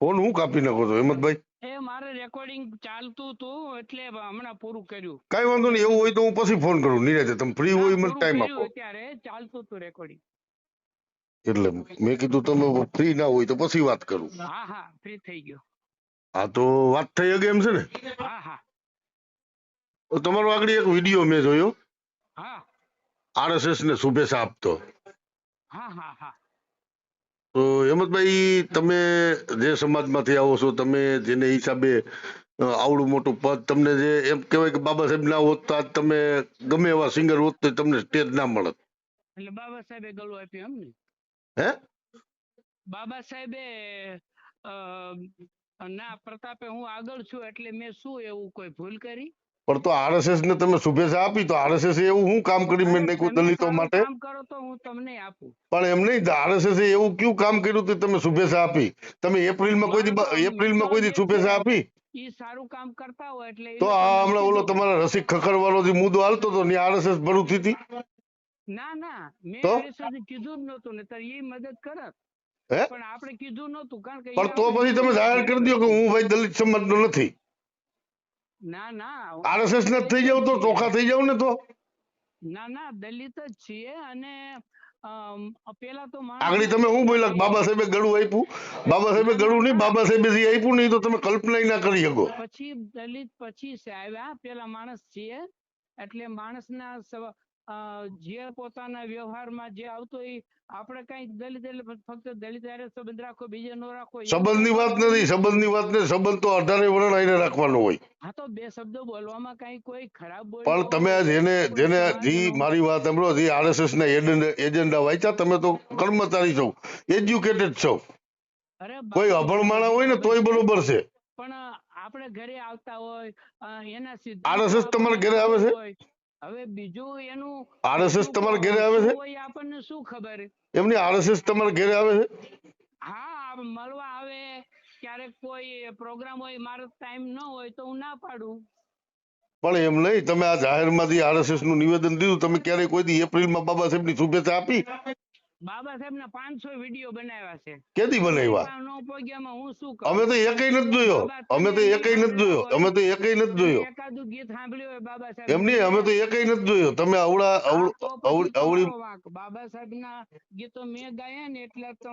Phone હું કાપી નાખો છો હિંમતભાઈ? એ મારે રેકોર્ડિંગ ચાલતું હતું એટલે હમણાં પૂરું કર્યું. કઈ વાંધો નહીં એવું હોય તો હું પછી ફોન કરું નિરાજે તમે ફ્રી હોય મને ટાઈમ આપો. અત્યારે ચાલતું હતું રેકોર્ડિંગ એટલે મેં કીધું તમે ફ્રી ના હોય તો પછી વાત કરું. હા હા ફ્રી થઈ ગયો. હા તો વાત થઈ ગઈ એમ છે ને? હા હા. તમારો આગળ એક વીડિયો મેં જોયો. હા. આરએસએસ ને શુભેચ્છા આપતો. હા હા હા. તો હેમંતભાઈ તમે જે સમાજમાંથી આવો છો તમે જેને હિસાબે આવડું મોટું પદ તમને જે એમ કહેવાય કે બાબા સાહેબ ના હોત તો આજ તમે ગમે એવા સિંગર હોત તો તમને સ્ટેજ ના મળત. એટલે બાબા સાહેબે ગળું આપ્યું એમ ને? હે? બાબા સાહેબે ના પ્રતાપે હું આગળ છું એટલે મેં શું એવું કોઈ ભૂલ કરી? પણ તો આરએસએસ ને તમે શુભેચ્છા આપી તો આરએસએસ એવું શું કામ કરી? મેં નાખ્યું દલિતો માટે. કામ કરો તો હું તમને આપું. પણ એમ નહીં આરએસએસ એવું કયું કામ કર્યું તમે શુભેચ્છા આપી? તમે એપ્રિલમાં કોઈ દી એપ્રિલમાં કોઈ દી શુભેચ્છા આપી? ઈ સારું કામ કરતા હોય એટલે તો લોકોને આ હમણાં ઓલો તમારા રસિક ખખર જે મુદ્દો હાલતો હતો ને આરએસએસ ભરું થી હતી ના ના. મેં તો? કીધું જ નહોતું ને એ મદદ કરત. હે? પણ આપણે કીધું નહોતું કારણ કે પણ તો પછી તમે જાહેર કરી દો કે હું ભાઈ દલિત સમાજનો નથી. ના ના આરએસએસ ને થઈ જાવ તો ચોખા થઈ જાવ ને તો? ના ના દલિત જ છીએ અને પેલા તો આગળ તમે શું બોલ્યા બાબા સાહેબે ગળું આપ્યું? બાબા સાહેબે ગળું નહીં બાબા સાહેબે જે આપ્યું નહીં તો તમે કલ્પના ના કરી શકો. પછી દલિત પછી આવ્યા પેલા માણસ છીએ. એટલે માણસના જે પોતાના વ્યવહારમાં જે આવતો એ આપણે કઈ દલિત એટલે ફક્ત દલિત સંબંધ રાખો બીજે નો રાખો સંબંધની વાત નથી સંબંધની વાત નથી સંબંધ તો અઢારે વર્ણ આઈને રાખવાનો હોય. હા તો બે શબ્દો બોલવામાં કઈ કોઈ ખરાબ બોલ પણ તમે જેને જેને જી મારી વાત સાંભળો જે આરએસએસ ના એજન્ડા વાંચ્યા તમે તો કર્મચારી છો એજ્યુકેટેડ છો. અરે કોઈ અભણ માણા હોય ને તોય બરોબર છે. પણ આપણે ઘરે આવતા હોય એના સિદ્ધાંતો તમારા ઘરે આવે છે? હવે બીજું એનું RSS તમારા ઘરે આવે છે? શું આપણને શું ખબર? એમની આરએસએસ તમારા ઘરે આવે છે? હા મળવા આવે. ક્યારેક કોઈ પ્રોગ્રામ હોય મારો ટાઈમ ન હોય તો હું ના પાડું. પણ એમ નહીં તમે આ જાહેરમાંથી આરએસએસનું નિવેદન દીધું તમે ક્યારેય કોઈ દી એપ્રિલમાં બાબા સાહેબની શુભેચ્છા આપી? બાબા સાહેબ ના પાંચસો વીડિયો બનાવ્યા છે. કેદી બનાવ્યા? નો ન હું શું કરું અમે તો એકય નથી જોયો. અમે તો એકય નથી જોયો. અમે તો એકય નથી જોયો. એકાદું ગીત સાંભળ્યું હોય બાબા સાહેબ. એમ નહીં અમે તો એકય નથી જોયો. તમે અવળી અવળી બાબા સાહેબ ના ગીતો મેં ગાયા ને એટલે તો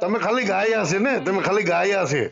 તમે ખાલી ગાયા છે ને? તમે ખાલી ગાયા છે.